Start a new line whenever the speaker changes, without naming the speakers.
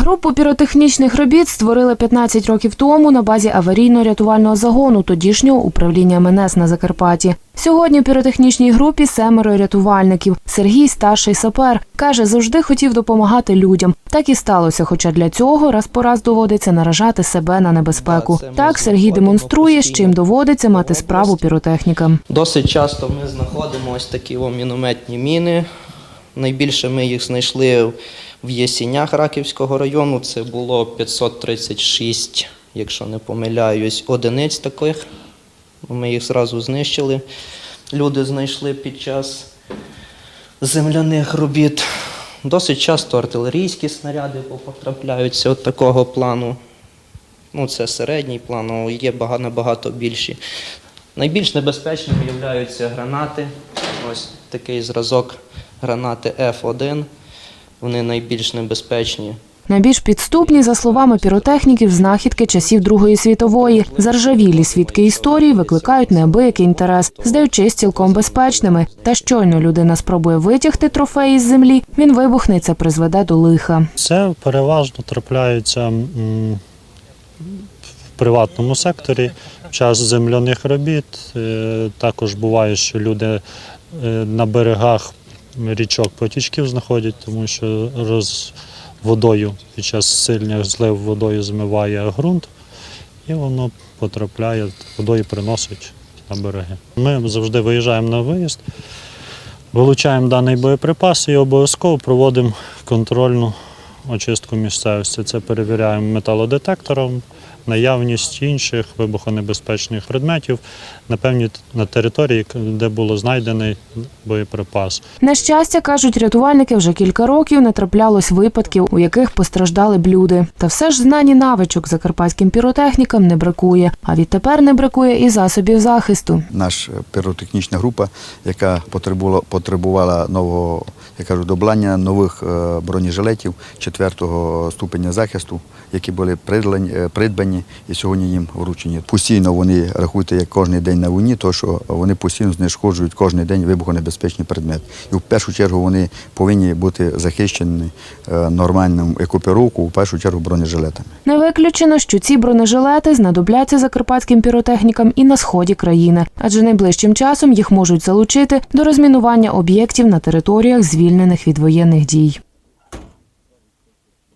Групу піротехнічних робіт створили 15 років тому на базі аварійно-рятувального загону тодішнього управління МНС на Закарпатті. Сьогодні в піротехнічній групі семеро рятувальників. Сергій старший сапер каже, завжди хотів допомагати людям. Так і сталося, хоча для цього раз по раз доводиться наражати себе на небезпеку. Так Сергій демонструє, з чим доводиться мати справу піротехнікам.
Досить часто ми знаходимо ось такі о, мінометні міни. Найбільше ми їх знайшли в Єсінях Раківського району. Це було 536, якщо не помиляюсь, одиниць таких. Ми їх зразу знищили. Люди знайшли під час земляних робіт. Досить часто артилерійські снаряди потрапляються от такого плану. Ну, це середній план, але є бага- набагато більші. Найбільш небезпечними являються гранати. Ось такий зразок гранати F1. Вони найбільш небезпечні.
Найбільш підступні, за словами піротехніків, знахідки часів Другої світової. Заржавілі свідки історії викликають неабиякий інтерес, здаючись цілком безпечними. Та щойно людина спробує витягти трофей із землі, він вибухне, і це призведе до лиха.
Це переважно трапляється в приватному секторі в час земляних робіт. Е, Також буває, що люди е, на берегах річок потічків знаходять, тому що роз водою під час сильних злив водою змиває ґрунт, і воно потрапляє, водою приносить на береги. Ми завжди виїжджаємо на виїзд. Вилучаємо даний боєприпас і обов'язково проводимо контрольну очистку місцевості. Це перевіряємо металодетектором, наявність інших вибухонебезпечних предметів на певній на території, де було знайдений боєприпас.
На щастя, кажуть рятувальники, вже кілька років не траплялось випадків, у яких постраждали б люди. Та все ж знані навичок закарпатським піротехнікам не бракує. А відтепер не бракує і засобів захисту.
Наша піротехнічна група, яка потребувала, потребувала нового, я кажу, доблання нових е, бронежилетів четвертого ступеня захисту, які були придбані, придбані і сьогодні їм вручені. Постійно вони рахуйте як кожен день на війні, то що вони постійно знешкоджують кожен день вибухонебезпечні предмети. І в першу чергу вони повинні бути захищені е, нормальним екіпіровкою, в першу чергу бронежилетами.
Не виключено, що ці бронежилети знадобляться закарпатським піротехнікам і на сході країни, адже найближчим часом їх можуть залучити до розмінування об'єктів на територіях, звільнених від воєнних дій.